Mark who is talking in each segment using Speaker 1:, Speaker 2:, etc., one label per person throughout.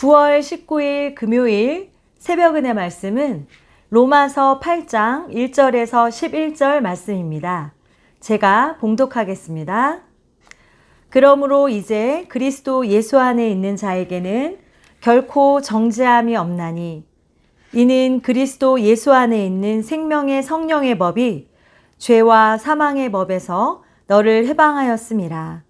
Speaker 1: 9월 19일 금요일 새벽 은혜 말씀은 로마서 8장 1절에서 11절 말씀입니다. 제가 봉독하겠습니다. 그러므로 이제 그리스도 예수 안에 있는 자에게는 결코 정죄함이 없나니 이는 그리스도 예수 안에 있는 생명의 성령의 법이 죄와 사망의 법에서 너를 해방하였음이라.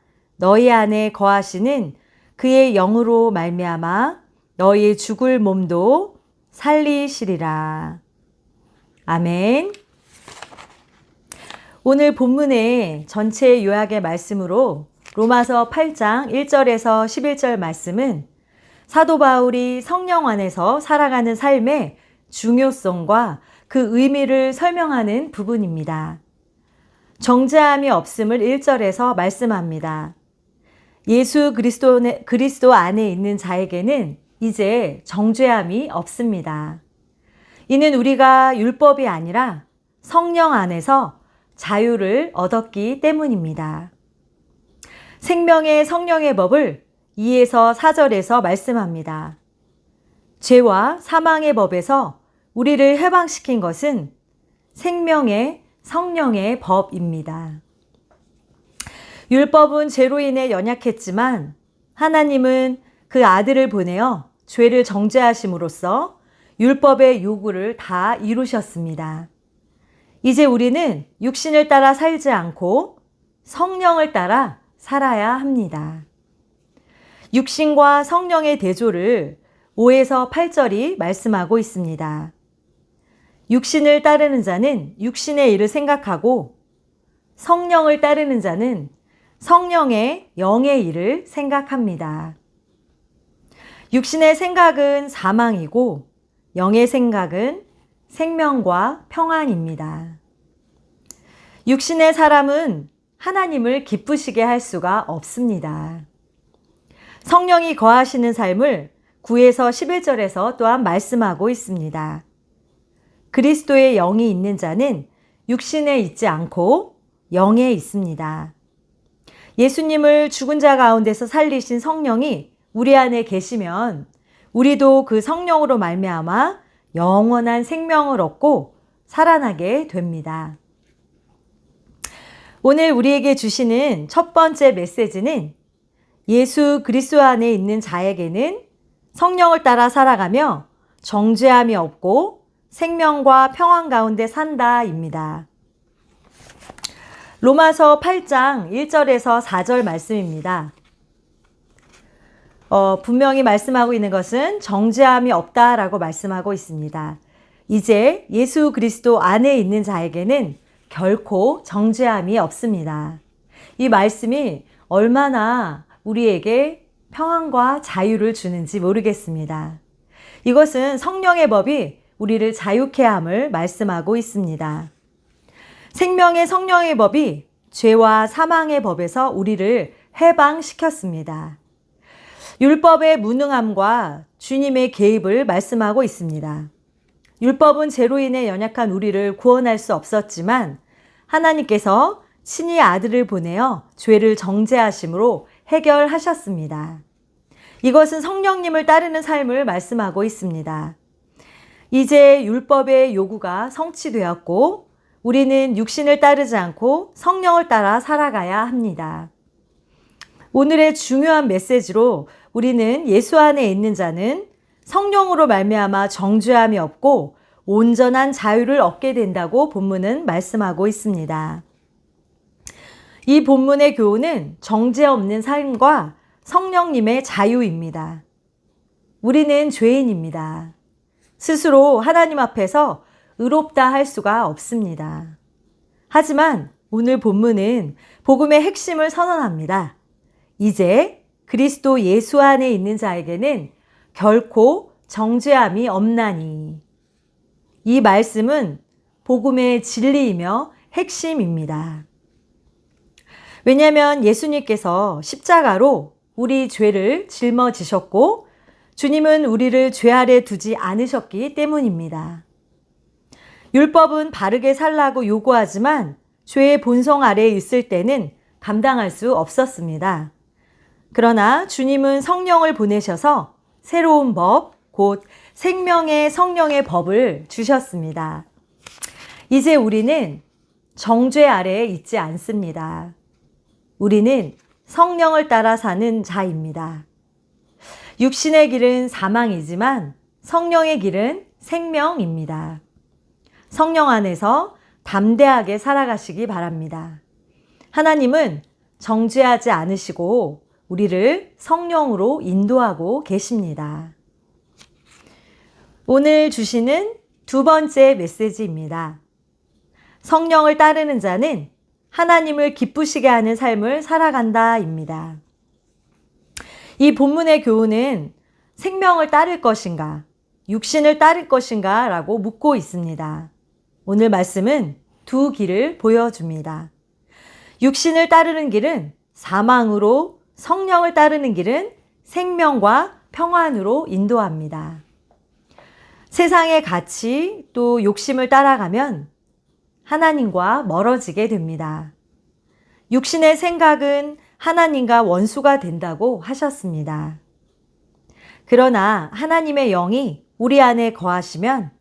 Speaker 1: 너희 안에 거하시는 그의 영으로 말미암아 너희 죽을 몸도 살리시리라. 아멘. 오늘 본문의 전체 요약의 말씀으로 로마서 8장 1절에서 11절 말씀은 사도 바울이 성령 안에서 살아가는 삶의 중요성과 그 의미를 설명하는 부분입니다. 정죄함이 없음을 1절에서 말씀합니다. 예수 그리스도, 그리스도 안에 있는 자에게는 이제 정죄함이 없습니다. 이는 우리가 율법이 아니라 성령 안에서 자유를 얻었기 때문입니다. 생명의 성령의 법을 2에서 4절에서 말씀합니다. 죄와 사망의 법에서 우리를 해방시킨 것은 생명의 성령의 법입니다. 율법은 죄로 인해 연약했지만 하나님은 그 아들을 보내어 죄를 정죄하심으로써 율법의 요구를 다 이루셨습니다. 이제 우리는 육신을 따라 살지 않고 성령을 따라 살아야 합니다. 육신과 성령의 대조를 5에서 8절이 말씀하고 있습니다. 육신을 따르는 자는 육신의 일을 생각하고 성령을 따르는 자는 성령의 영의 일을 생각합니다. 육신의 생각은 사망이고 영의 생각은 생명과 평안입니다. 육신의 사람은 하나님을 기쁘시게 할 수가 없습니다. 성령이 거하시는 삶을 9에서 11절에서 또한 말씀하고 있습니다. 그리스도의 영이 있는 자는 육신에 있지 않고 영에 있습니다. 예수님을 죽은 자 가운데서 살리신 성령이 우리 안에 계시면 우리도 그 성령으로 말미암아 영원한 생명을 얻고 살아나게 됩니다. 오늘 우리에게 주시는 첫 번째 메시지는 예수 그리스도 안에 있는 자에게는 성령을 따라 살아가며 정죄함이 없고 생명과 평안 가운데 산다입니다. 로마서 8장 1절에서 4절 말씀입니다. 어, 분명히 말씀하고 있는 것은 정죄함이 없다라고 말씀하고 있습니다. 이제 예수 그리스도 안에 있는 자에게는 결코 정죄함이 없습니다. 이 말씀이 얼마나 우리에게 평안과 자유를 주는지 모르겠습니다. 이것은 성령의 법이 우리를 자유케 함을 말씀하고 있습니다. 생명의 성령의 법이 죄와 사망의 법에서 우리를 해방시켰습니다. 율법의 무능함과 주님의 개입을 말씀하고 있습니다. 율법은 죄로 인해 연약한 우리를 구원할 수 없었지만 하나님께서 친히 아들을 보내어 죄를 정죄하심으로 해결하셨습니다. 이것은 성령님을 따르는 삶을 말씀하고 있습니다. 이제 율법의 요구가 성취되었고 우리는 육신을 따르지 않고 성령을 따라 살아가야 합니다. 오늘의 중요한 메시지로 우리는 예수 안에 있는 자는 성령으로 말미암아 정죄함이 없고 온전한 자유를 얻게 된다고 본문은 말씀하고 있습니다. 이 본문의 교훈은 정죄 없는 삶과 성령님의 자유입니다. 우리는 죄인입니다. 스스로 하나님 앞에서 의롭다 할 수가 없습니다. 하지만 오늘 본문은 복음의 핵심을 선언합니다. 이제 그리스도 예수 안에 있는 자에게는 결코 정죄함이 없나니. 이 말씀은 복음의 진리이며 핵심입니다. 왜냐하면 예수님께서 십자가로 우리 죄를 짊어지셨고 주님은 우리를 죄 아래 두지 않으셨기 때문입니다. 율법은 바르게 살라고 요구하지만 죄의 본성 아래에 있을 때는 감당할 수 없었습니다. 그러나 주님은 성령을 보내셔서 새로운 법, 곧 생명의 성령의 법을 주셨습니다. 이제 우리는 정죄 아래에 있지 않습니다. 우리는 성령을 따라 사는 자입니다. 육신의 길은 사망이지만 성령의 길은 생명입니다. 성령 안에서 담대하게 살아가시기 바랍니다. 하나님은 정죄하지 않으시고 우리를 성령으로 인도하고 계십니다. 오늘 주시는 두 번째 메시지입니다. 성령을 따르는 자는 하나님을 기쁘시게 하는 삶을 살아간다입니다. 이 본문의 교훈은 생명을 따를 것인가, 육신을 따를 것인가 라고 묻고 있습니다. 오늘 말씀은 두 길을 보여줍니다. 육신을 따르는 길은 사망으로 성령을 따르는 길은 생명과 평안으로 인도합니다. 세상의 가치 또 욕심을 따라가면 하나님과 멀어지게 됩니다. 육신의 생각은 하나님과 원수가 된다고 하셨습니다. 그러나 하나님의 영이 우리 안에 거하시면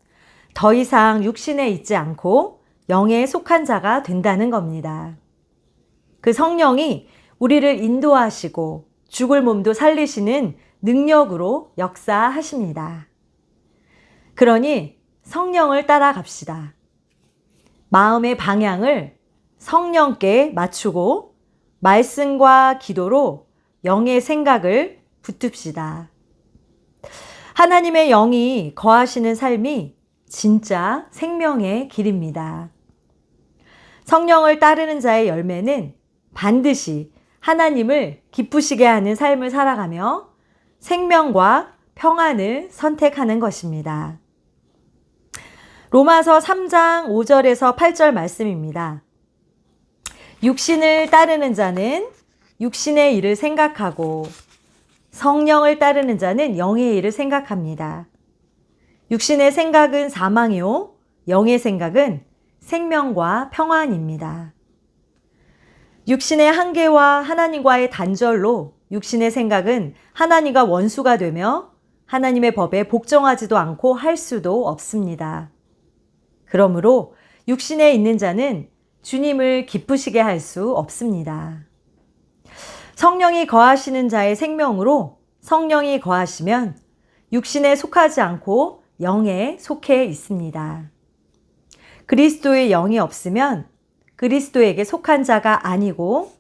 Speaker 1: 더 이상 육신에 있지 않고 영에 속한 자가 된다는 겁니다. 그 성령이 우리를 인도하시고 죽을 몸도 살리시는 능력으로 역사하십니다. 그러니 성령을 따라갑시다. 마음의 방향을 성령께 맞추고 말씀과 기도로 영의 생각을 붙듭시다. 하나님의 영이 거하시는 삶이 진짜 생명의 길입니다. 성령을 따르는 자의 열매는 반드시 하나님을 기쁘시게 하는 삶을 살아가며 생명과 평안을 선택하는 것입니다. 로마서 3장 5절에서 8절 말씀입니다. 육신을 따르는 자는 육신의 일을 생각하고 성령을 따르는 자는 영의 일을 생각합니다. 육신의 생각은 사망이요, 영의 생각은 생명과 평안입니다. 육신의 한계와 하나님과의 단절로 육신의 생각은 하나님과 원수가 되며 하나님의 법에 복종하지도 않고 할 수도 없습니다. 그러므로 육신에 있는 자는 주님을 기쁘시게 할 수 없습니다. 성령이 거하시는 자의 생명으로 성령이 거하시면 육신에 속하지 않고 영에 속해 있습니다. 그리스도의 영이 없으면 그리스도에게 속한 자가 아니고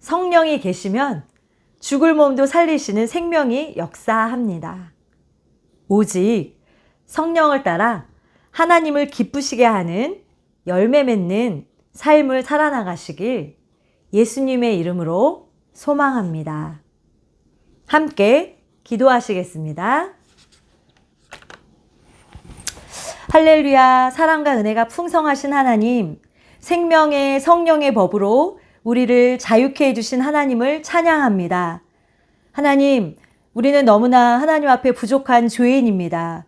Speaker 1: 성령이 계시면 죽을 몸도 살리시는 생명이 역사합니다. 오직 성령을 따라 하나님을 기쁘시게 하는 열매 맺는 삶을 살아나가시길 예수님의 이름으로 소망합니다. 함께 기도하시겠습니다. 할렐루야, 사랑과 은혜가 풍성하신 하나님, 생명의 성령의 법으로 우리를 자유케 해주신 하나님을 찬양합니다. 하나님, 우리는 너무나 하나님 앞에 부족한 죄인입니다.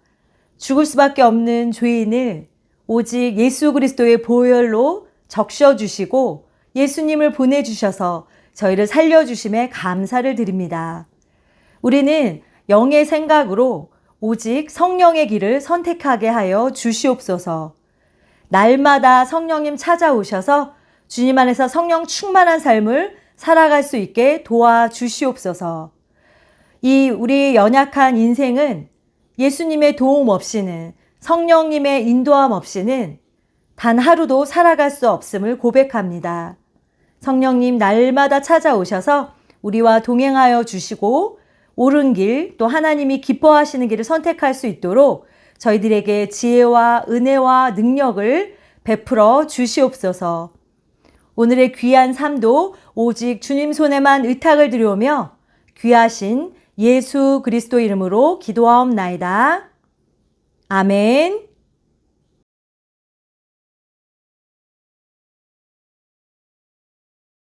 Speaker 1: 죽을 수밖에 없는 죄인을 오직 예수 그리스도의 보혈로 적셔 주시고 예수님을 보내주셔서 저희를 살려주심에 감사를 드립니다. 우리는 영의 생각으로 오직 성령의 길을 선택하게 하여 주시옵소서. 날마다 성령님 찾아오셔서 주님 안에서 성령 충만한 삶을 살아갈 수 있게 도와주시옵소서. 이 우리 연약한 인생은 예수님의 도움 없이는 성령님의 인도함 없이는 단 하루도 살아갈 수 없음을 고백합니다. 성령님 날마다 찾아오셔서 우리와 동행하여 주시고 옳은 길, 또 하나님이 기뻐하시는 길을 선택할 수 있도록 저희들에게 지혜와 은혜와 능력을 베풀어 주시옵소서. 오늘의 귀한 삶도 오직 주님 손에만 의탁을 드려오며 귀하신 예수 그리스도 이름으로 기도하옵나이다. 아멘.